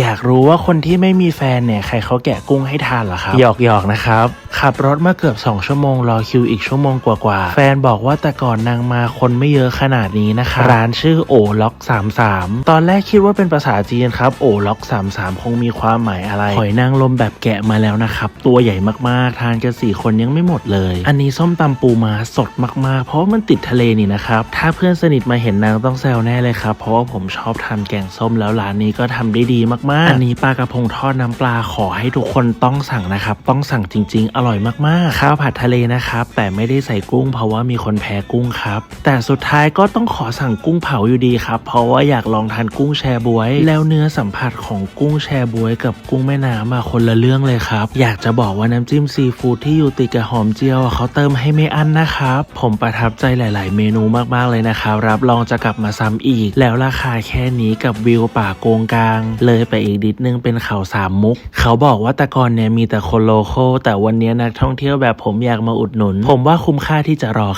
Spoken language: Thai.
อยากรู้ว่าคนที่ไม่มีแฟนเนี่ยใครเขาแกะกุ้งให้ทานเหรอครับหยอกหยอกนะครับขับรถมาเกือบ 2 ชั่วโมงรอคิวอีกชั่วโมงกว่าๆ แฟนบอกว่าแต่ก่อนนางมาคนไม่เยอะขนาดนี้นะคะ ร้านชื่อโอล็อก 33 ตอนแรกคิดว่าเป็นภาษาจีนครับโอล็อก 33 คงมีความหมายอะไร หอยนางรมแบบแกะมาแล้วนะครับ ตัวใหญ่มากๆ ทานกันสี่คนยังไม่หมดเลย อันนี้ส้มตำปูมาสดมากๆ เพราะามันติดทะเลนี่นะครับ ถ้าเพื่อนสนิทมาเห็นนางต้องแซวแน่เลยครับ เพราะว่าผมชอบทานแกงส้มแล้วร้านนี้ก็ทำได้ดีมากๆ อันนี้ปลากระพงทอดน้ำปลาขอให้ทุกคนต้องสั่งนะครับ ต้องสั่งจริงๆอร่อยมากๆ ข้าวผัดทะเลนะครับ แต่ไม่ได้ใส่กุ้งเพราะว่ามีคนแพ้กุ้งครับ แต่สุดท้ายก็ต้องขอสั่งกุ้งเผาอยู่ดีครับ เพราะว่าอยากลองทานกุ้งแชบวย แล้วเนื้อสัมผัสของกุ้งแชบวย กับกุ้งแม่น้ำอะคนละเรื่องเลยครับ อยากจะบอกว่าน้ำจิ้มซีฟู้ดที่อยู่ติดกับหอมเจียวเขาเติมให้ไม่อั้นนะครับ ผมประทับใจหลาย ๆ เมนูมากๆเลยนะครับ รับรองจะกลับมาซ้ำอีก แล้วราคาแค่นี้กับวิวป่าโกงกลาง เลยไปอีกนิดนึงเป็นเขาสามมุก เขาบอกว่าแต่ก่อนเนี่ยมีแต่คนโลโก้แต่วันนี้นักท่องเที่ยวแบบผมอยากมาอุดหนุน ผมว่าคุ้มค่าที่จะรอค่ะ